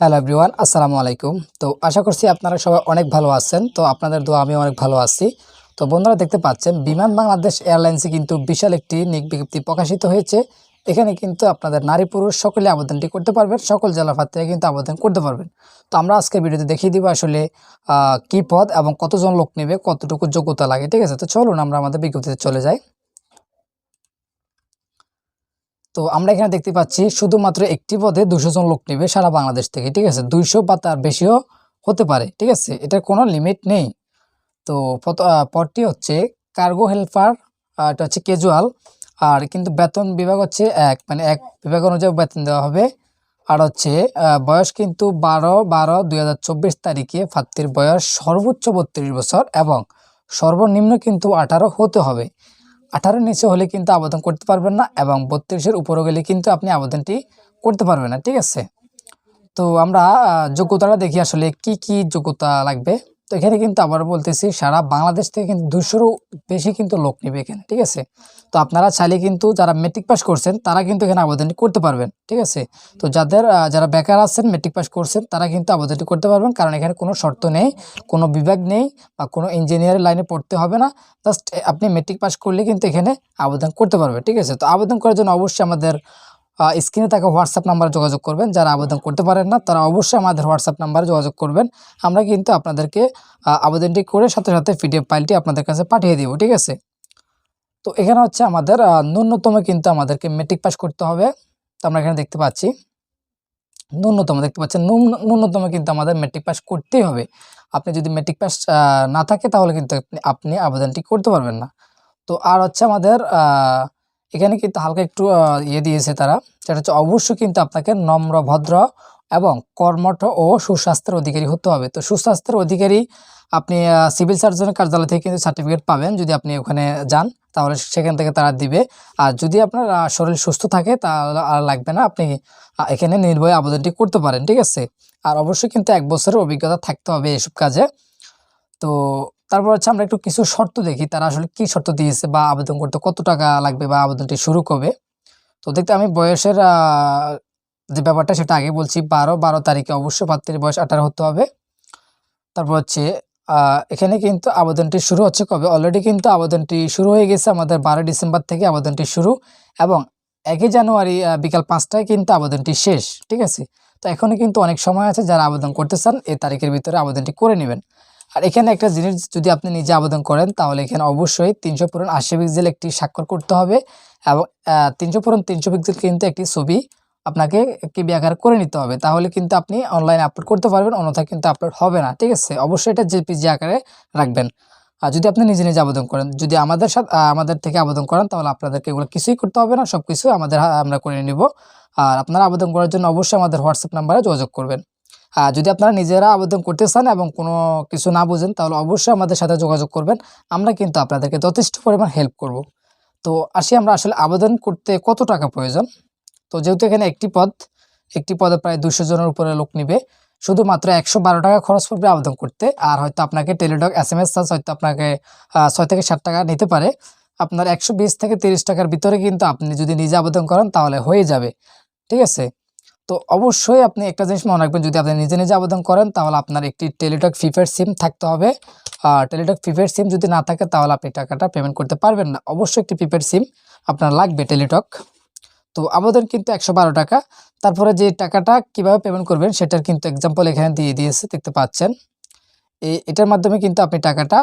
Hello everyone, আসসালামু আলাইকুম। তো আশা করছি আপনারা সবাই অনেক ভালো আছেন। তো আপনাদের দোয়া আমি অনেক ভালো আছি। তো বন্ধুরা দেখতে পাচ্ছেন, বিমান বাংলাদেশ এয়ারলাইন্সে কিন্তু বিশাল একটি নিক বিজ্ঞপ্তি প্রকাশিত হয়েছে। এখানে কিন্তু আপনাদের নারী পুরুষ সকলে আবেদনটি করতে পারবেন, সকল থেকে কিন্তু আবেদন করতে পারবেন। তো আমরা আজকে ভিডিওতে দেখিয়ে দিব আসলে কি পদ এবং কতজন লোক নেবে, কতটুকু যোগ্যতা লাগে, ঠিক আছে? তো চলুন আমরা আমাদের বিজ্ঞপ্তিতে চলে যাই। তো আমরা এখানে দেখতে পাচ্ছি শুধুমাত্র একটি পদে দুশো জন লোক নেবে সারা বাংলাদেশ থেকে, ঠিক আছে? দুইশো বা তার বেশিও হতে পারে, ঠিক আছে? এটার কোনো লিমিট নেই। তো পদটি হচ্ছে কার্গো হেল্পার এটা হচ্ছে ক্যাজুয়াল আর কিন্তু বেতন বিভাগ হচ্ছে এক মানে এক বিভাগ অনুযায়ী বেতন দেওয়া হবে। আর হচ্ছে বয়স কিন্তু বারো বারো, দুই হাজার তারিখে প্রার্থীর বয়স সর্বোচ্চ বত্রিশ বছর এবং সর্বনিম্ন কিন্তু আঠারো হতে হবে। আঠারোর নিচে হলে কিন্তু আবেদন করতে পারবেন না এবং বত্রিশের উপরে গেলে কিন্তু আপনি আবেদনটি করতে পারবেন না, ঠিক আছে? তো আমরা যোগ্যতাটা দেখি আসলে কি কি যোগ্যতা লাগবে। তো এখানে কিন্তু আবার বলতেছি, সারা বাংলাদেশ থেকে কিন্তু দুশোরও বেশি কিন্তু লোক নেবে এখানে, ঠিক আছে? তো আপনারা চাইলে কিন্তু যারা মেট্রিক পাস করছেন, তারা কিন্তু এখানে আবেদনটি করতে পারবেন, ঠিক আছে? তো যাদের যারা বেকার আছেন মেট্রিক পাস করছেন, তারা কিন্তু আবেদনটি করতে পারবেন, কারণ এখানে কোনো শর্ত নেই, কোনো বিভাগ নেই বা কোনো ইঞ্জিনিয়ারের লাইনে পড়তে হবে না জাস্ট আপনি মেট্রিক পাস করলে কিন্তু এখানে আবেদন করতে পারবেন, ঠিক আছে? তো আবেদন করার জন্য অবশ্যই আমাদের স্ক্রিনে থাকা হোয়াটসঅ্যাপ নাম্বারে যোগাযোগ করবেন। যারা আবেদন করতে পারেন না, তারা অবশ্যই আমাদের হোয়াটসঅ্যাপ নাম্বারে যোগাযোগ করবেন। আমরা কিন্তু আপনাদেরকে আবেদনটি করে সাথে সাথে পিডিএফ ফাইলটি আপনাদের কাছে পাঠিয়ে দিব, ঠিক আছে? তো এখানে হচ্ছে আমাদের ন্যূনতম কিন্তু আমাদেরকে মেট্রিক পাস করতে হবে। তো আমরা এখানে দেখতে পাচ্ছি, ন্যূনতম দেখতে পাচ্ছেন ন্যূন- ন্যূনতম কিন্তু আমাদের মেট্রিক পাস করতেই হবে। আপনি যদি মেট্রিক পাস না থাকে, তাহলে কিন্তু আপনি আবেদনটি করতে পারবেন না। তো আর হচ্ছে আমাদের এখানে কিন্তু হালকা একটু ইয়ে দিয়েছে তারা। সেটা হচ্ছে, অবশ্যই কিন্তু আপনাকে নম্র, ভদ্র এবং কর্মঠ ও সুস্বাস্থ্যের অধিকারী হতে হবে। তো সুস্বাস্থ্যের অধিকারী আপনি সিভিল সার্জনের কার্যালয় থেকে কিন্তু সার্টিফিকেট পাবেন যদি আপনি ওখানে যান। তাহলে সেখান থেকে তারা দিবে। আর যদি আপনার শরীর সুস্থ থাকে তাহলে আর লাগবে না। আপনি এখানে নির্ভয়ে আবেদনটি করতে পারেন, ঠিক আছে? আর অবশ্যই কিন্তু এক বছরের অভিজ্ঞতা থাকতে হবে এসব কাজে। তো তারপর হচ্ছে আমরা একটু কিছু শর্ত দেখি, তারা আসলে কি শর্ত দিয়েছে বা আবেদন করতে কত টাকা লাগবে বা আবেদনটি শুরু কবে। তো দেখতে আমি বয়সের যে ব্যাপারটা সেটা আগে বলছি, বারো বারো তারিখে অবশ্যই প্রার্থীর বয়স আঠারো হতে হবে। তারপর হচ্ছে এখানে কিন্তু আবেদনটি শুরু হচ্ছে কবে? অলরেডি কিন্তু আবেদনটি শুরু হয়ে গেছে আমাদের বারো ডিসেম্বর থেকে আবেদনটি শুরু এবং একই জানুয়ারি বিকাল পাঁচটায় কিন্তু আবেদনটি শেষ, ঠিক আছে? তো এখনও কিন্তু অনেক সময় আছে যারা আবেদন করতে চান এই তারিখের ভিতরে আবেদনটি করে নেবেন। আর এখানে একটা জিনিস যদি আপনি নিজে আবেদন করেন, তাহলে এখানে অবশ্যই তিনশো পূরণ আশি পিক্সেল একটি স্বাক্ষর করতে হবে এবং তিনশো পূরণ তিনশো পিক্সেল কিন্তু একটি ছবি আপনাকে কেবি আকার করে নিতে হবে। তাহলে কিন্তু আপনি অনলাইনে আপলোড করতে পারবেন, অন্যথায় কিন্তু আপলোড হবে না, ঠিক আছে? অবশ্যই এটা জেপিজি আকারে রাখবেন। আর যদি আপনি নিজে নিজে আবেদন করেন, যদি আমাদের সাথে আমাদের থেকে আবেদন করেন, তাহলে আপনাদেরকে এগুলো কিছুই করতে হবে না সব কিছু আমাদের আমরা করে নিব। আর আপনারা আবেদন করার জন্য অবশ্যই আমাদের হোয়াটসঅ্যাপ নাম্বারে যোগাযোগ করবেন। যদি আপনারা নিজেরা আবেদন করতে চান এবং কোনো কিছু না বুঝেন, তাহলে অবশ্যই আমাদের সাথে যোগাযোগ করবেন। আমরা কিন্তু আপনাদেরকে যথেষ্ট পরিমাণ হেল্প করব। তো আসি আমরা আসলে আবেদন করতে কত টাকা প্রয়োজন? তো যেহেতু এখানে একটি পদ, একটি পদে প্রায় দুশো জনের উপরে লোক নিবে, শুধুমাত্র একশো বারো টাকা খরচ পড়বে আবেদন করতে। আর হয়তো আপনাকে Teledoc S M S charge হয়তো আপনাকে ছয় থেকে ষাট টাকা নিতে পারে। আপনার একশো বিশ থেকে তিরিশ টাকার ভিতরে কিন্তু আপনি যদি নিজে আবেদন করেন, তাহলে হয়ে যাবে। ঠিক আছে? তো অবশ্যই আপনি একটা জিনিস মনে রাখবেন, যদি আপনি নিজে নিজে আবেদন করেন, তাহলে আপনার একটি টেলিটক ফিফের সিম থাকতে হবে। আর টেলিটক ফিফের সিম যদি না থাকে, তাহলে আপনি টাকাটা পেমেন্ট করতে পারবেন না। অবশ্যই একটি প্রিপেড সিম আপনার লাগবে টেলিটক তো আবেদন কিন্তু একশো বারো টাকা। তারপরে যে টাকাটা কীভাবে পেমেন্ট করবেন, সেটার কিন্তু এক্সাম্পল এখানে দিয়ে দিয়েছে, দেখতে পাচ্ছেন। এটার মাধ্যমে কিন্তু আপনি টাকাটা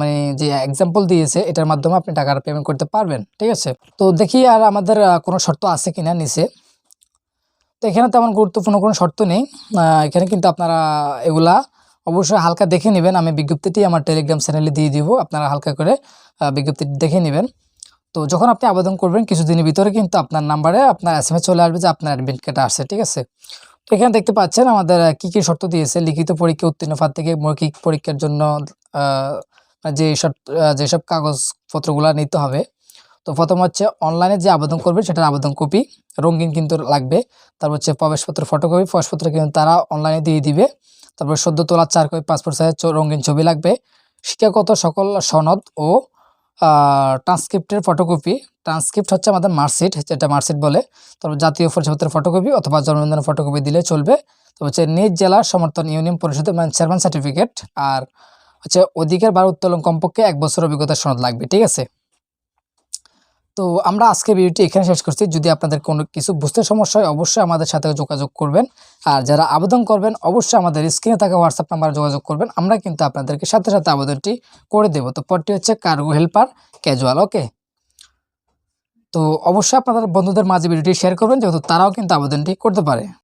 মানে যে এক্সাম্পল দিয়েছে, এটার মাধ্যমে আপনি টাকাটা পেমেন্ট করতে পারবেন। ঠিক আছে? তো দেখি আর আমাদের কোনো শর্ত আছে কিনা নিচে। তো এখানে তেমন গুরুত্বপূর্ণ কোনো শর্ত নেই। এখানে কিন্তু আপনারা এগুলা অবশ্যই হালকা দেখে নেবেন। আমি বিজ্ঞপ্তিটি আমার টেলিগ্রাম চ্যানেলে দিয়ে দিব। আপনারা হালকা করে বিজ্ঞপ্তিটি দেখে নেবেন। তো যখন আপনি আবেদন করবেন কিছুদিনের ভিতরে কিন্তু আপনার নাম্বারে আপনার এস চলে আসবে যে আপনার অ্যাডমিট কার্ড আসছে ঠিক আছে? তো এখানে দেখতে পাচ্ছেন আমাদের কি কি শর্ত দিয়েছে। লিখিত পরীক্ষা উত্তীর্ণ ফাঁদ থেকে মৌখিক পরীক্ষার জন্য যে শর্ত আহ, যেসব কাগজপত্রগুলো নিতে হবে তো প্রথম হচ্ছে অনলাইনে যে আবেদন করবেন সেটার আবেদন কপি রঙিন কিন্তু লাগবে। তারপর হচ্ছে প্রবেশপত্র ফটোকপি প্রবেশপত্র কিন্তু তারা অনলাইনে দিয়ে দিবে। তারপর সদ্য তোলার চার কপি পাসপোর্ট সাইজ রঙিন ছবি লাগবে। শিক্ষাগত সকল সনদ ও ট্রান্সক্রিপ্টের ফটোকপি ট্রান্সক্রিপ্ট হচ্ছে আমাদের মার্কশিট যেটা মার্কশিট বলে। তারপর জাতীয় পরিচয়পত্রের ফটোকপি অথবা জন্মদিনের ফটোকপি দিলে চলবে। তো হচ্ছে নিজ জেলা সমর্থন ইউনিয়ন পরিষদের মানে চেয়ারম্যান সার্টিফিকেট আর হচ্ছে অধিকার বার উত্তোলন কমপক্ষে এক বছর অভিজ্ঞতা সনদ লাগবে, ঠিক আছে? তো আমরা আজকে ভিডিওটি এখানে শেষ করছি। যদি আপনাদের কোনো কিছু বুঝতে সমস্যা হয়, অবশ্যই আমাদের সাথে যোগাযোগ করবেন। আর যারা আবেদন করবেন, অবশ্যই আমাদের স্ক্রিনে থাকা হোয়াটসঅ্যাপ নাম্বারে যোগাযোগ করবেন। আমরা কিন্তু আপনাদেরকে সাথে সাথে আবেদনটি করে দেব। তো পরটি হচ্ছে কার্গো হেল্পার ক্যাজুয়াল ওকে তো অবশ্যই আপনাদের বন্ধুদের মাঝে ভিডিওটি শেয়ার করবেন, যেহেতু তারাও কিন্তু আবেদনটি করতে পারে।